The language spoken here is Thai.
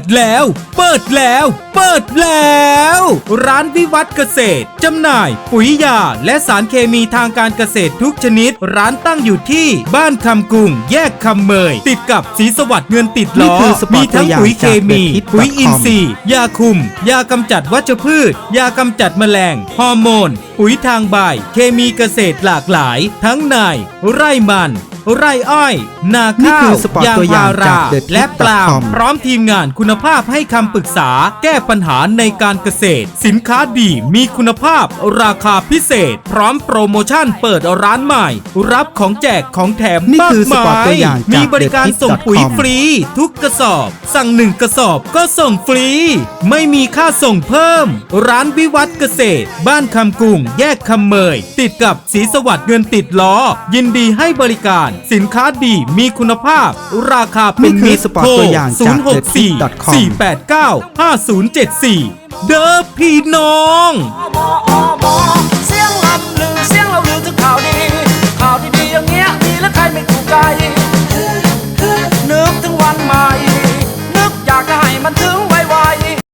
ดแล้ว เปิดแล้ว เปิดแล้ว ร้านวิวัฒน์เกษตรจำหน่าย ปุ๋ยยา และสารเคมีทางการเกษตรทุกชนิด ร้านตั้งอยู่ที่บ้านคำกุงแยกคำเมย ติดกับสีสวัสดิ์เงินติดนี่ล้อคือสปอร์ตมีทั้งตัวอย่างปุ๋ยเคมีจาก The Hit ปุ๋ยอิน com ทรีย์ ยาคุม ยากำจัดวัชพืช ยากำจัดแมลง ฮอร์โมน ปุ๋ยทางใบ เคมีเกษตรหลากหลาย ทั้งในไร่มัน ไร่อ้อย นานี่ข้าคือวสปอร์ตยางตัวอย่าพางราจาก The และ Tip ปลาล์ม com พร้อมทีมงานคุณภาพให้คำปรึกษา แก้ปัญหาในการเกษตร สินค้าดีมีคุณภาพ ราคาพิเศษ พร้อมโปรโมชั่นเปิดร้านใหม่ รับของแจกของแถมนี่มากคือสปอร์ตมายตัวอย่างจากมีบริการ The Tip ส่งปุ๋ย com ฟรี ทุกกระสอบ สั่งหนึ่งกระสอบก็ส่งฟรี ไม่มีค่าส่งเพิ่ม ร้านวิวัฒน์เกษตร บ้านคำกุงแยกคำเมย ติดกับสีสวัสดิ์เงินติดล้อ ยินดีให้บริการสินค้าดีมีคุณภาพ ราคาเป็นนี่คือมิตรสปอร์ตตัวอย่างจาก064 TheTip.com 489 5074 เด้อพี่น้องเสียงลำลื